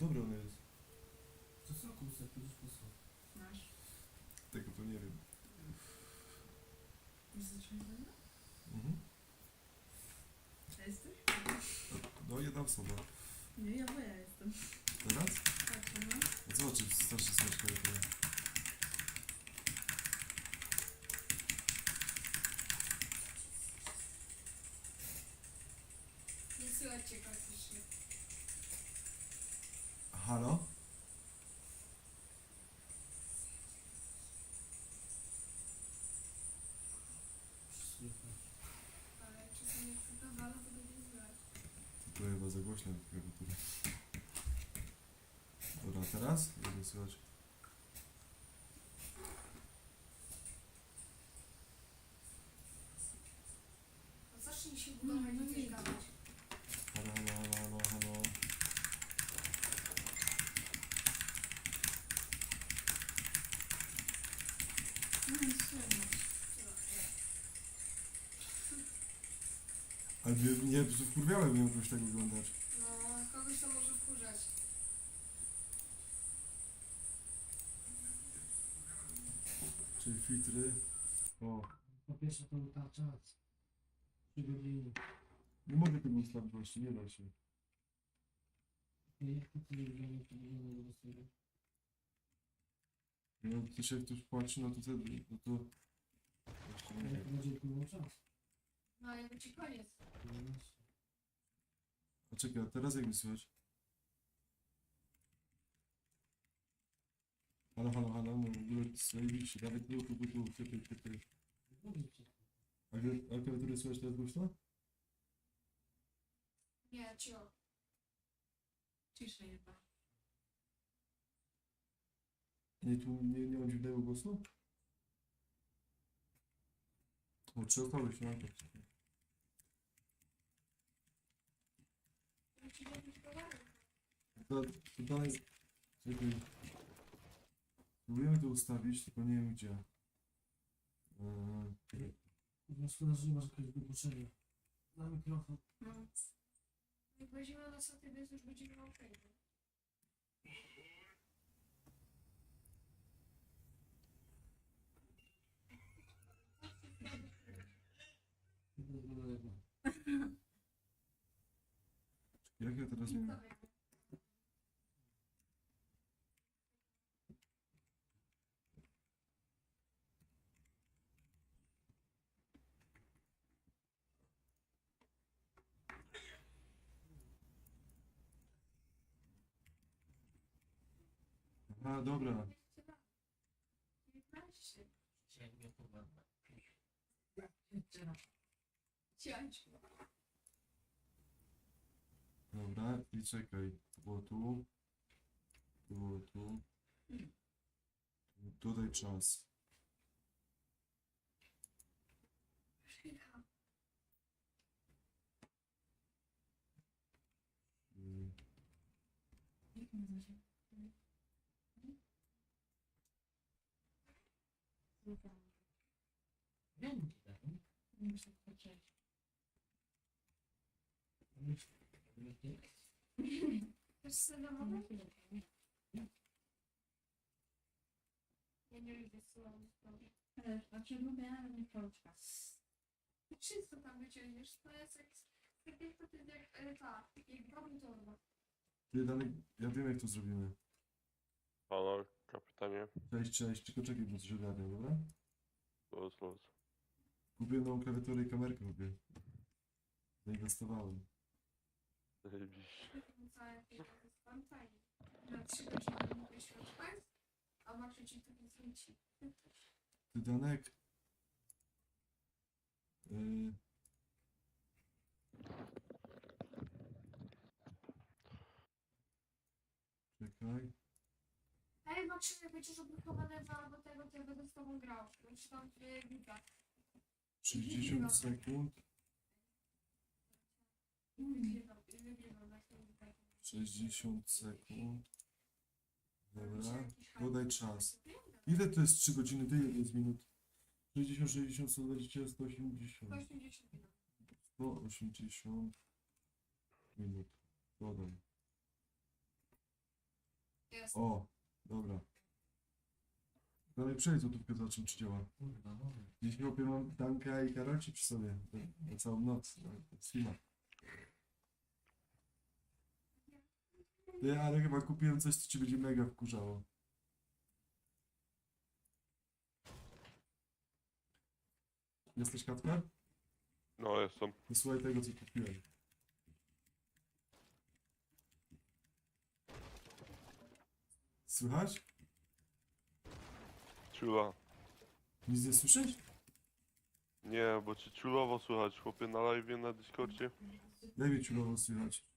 Dobre ono jest. To soku se pójdziesz po sok. masz. Tego to nie wiem. Ze mną? Mhm. Jesteś? No jedna osoba. Nie, ja bo ja jestem. Teraz? Tak, no. No zobaczy, starszy smaczka jak Nie To chyba za głośno klawiaturę. Dobra, teraz? Jak słychać? No zacznij się budować No, i no coś nie. gadać. Halo, halo, halo, halo, halo. No i słuchaj. Ale nie, nie wkurwiałem ją jakoś tak wyglądać. No, kogoś to może wkurzać. Czyli filtry. O, Po pierwsze to ta czas. Trzy godziny. nie mogę tego ustawić właśnie, nie da się. I jak to ty wygląda, to wygląda do tego. No, to się jak ktoś płaci, no to wtedy, no to... Jeszcze nie Ale wiem. to będzie upłynął czas. No, ale ci koniec. Właśnie. A teraz jak mi słychać? Halo, halo, halo, no w ogóle zajebiście, dawaj tu, tu, tu, tu, ty, ty. Dobrze cię. A, gra- a klawiaturę słychać teraz głośno? Nie, cio. Ciszej chyba. Nie, tu nie, nie mam dziwnego głosu? O, trzy osoby się na to. Ja ci jakiś towarek. To, to dalej... Czekaj. Próbujemy to ustawić, tylko nie wiem gdzie. Eee, No szkoda, że nie masz jakiegoś wypuszczenia. Na mikrofon. No. Jak weźmiemy na sobie, więc już będziemy miał przejść. Teraz... A, dobra. 19. Dobra, i czekaj. To było tu. To było tu. Dodaj czas. Nie muszę. Chcesz? Ja nie lubię słowa. Ale, znaczy lubię, ale nie pączka. Wszystko tam wyciągniesz. To jest jak... Tak to jak e, ta, jak broń torba. Ty ja wiem jak to zrobimy. Halo, kapitanie. Cześć, cześć, tylko czekaj, bo coś ogarnę, dobra? Luz, luz. Kupiłem nową klawiaturę i kamerkę kupię. Zainwestowałem. Zajebiście. Na trzy godziny mówię światła, a Maciu ci to nie zwróci. Ty Danek. Yy, czekaj. Ej, jak będziesz odblokowany za albo tego, to ja będę z tobą grał. Znaczy tam w Gita. 60 sekund. Wygrywam, 60 sekund. Dobra. Dodaj czas. Ile to jest 3 godziny? To ile jest minut? 60, 60, 120, 180. 180 minut. Po 80 minut. Dodam. Jest. O, dobra. Dalej przejdź złotówkę za czym czy działa. Dziś chłopie mam tanka i karaci przy sobie. Na, całą noc. Na, streama. Nie, ale chyba kupiłem coś, co ci będzie mega wkurzało. Jesteś Katka? No, jestem. Wysłuchaj tego, co kupiłem. Słychać? Ciula. Nic nie słyszeć? Nie, bo ci ciulowo słychać, chłopie, na live na Discordzie. Mnie ciulowo słychać?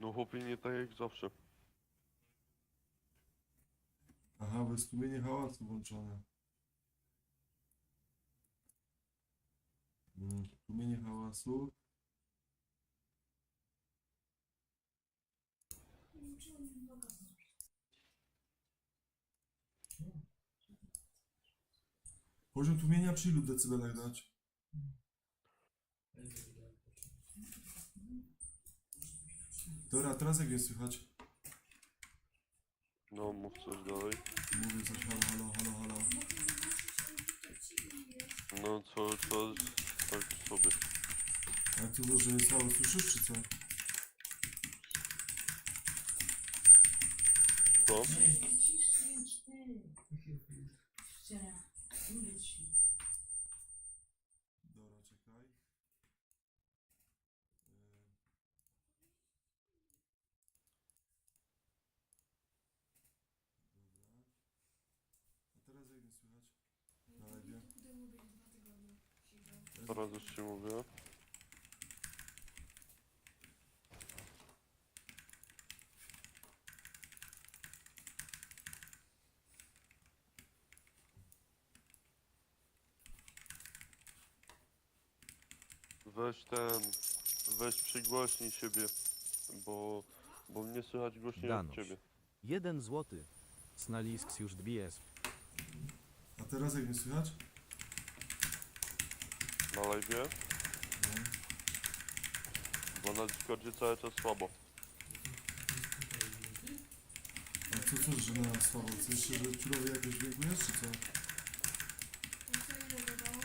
No chłopie, nie tak jak zawsze. Aha, bo jest tłumienie hałasu włączone. Mm, Tłumienie hałasu. Poziom tłumienia przy ilu decybelach dać? Dobra, teraz jak mnie słychać? No, mów coś dalej. Mówię coś, halo, halo, halo, halo. No, co, co, tak sobie. A ty to, że słabo słyszysz, czy co? Co? Dobra, czekaj. E, Dobra. A teraz jak mnie słychać? Na live? Teraz już ci mówię. Weź ten, weź przygłośnij siebie, bo, bo mnie słychać głośniej od Danuś. ciebie. Jeden złoty. Snalisk już dbies. A teraz jak mnie słychać? Na live, No. bo na Discordzie cały czas słabo. A co, co, że na słabo? Sensie, że ciulowy jakoś jest, czy co? No co innego dało?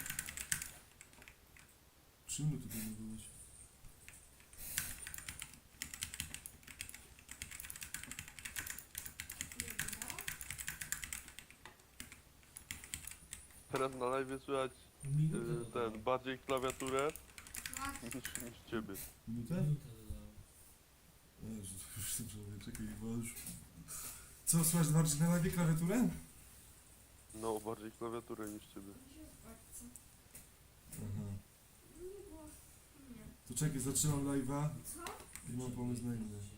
Czym ty tutaj nie byłeś? Teraz na live słychać Minutę dodałem. ten, bardziej klawiaturę niż, niż ciebie. Minutę? Minutę dodałem. Jezu, już dobrze, czekaj, bo już... Co, słychać bardziej na live klawiaturę? No, bardziej klawiaturę niż ciebie. Aha. To czekaj, zatrzymam live'a Co? i mam pomysł na inny.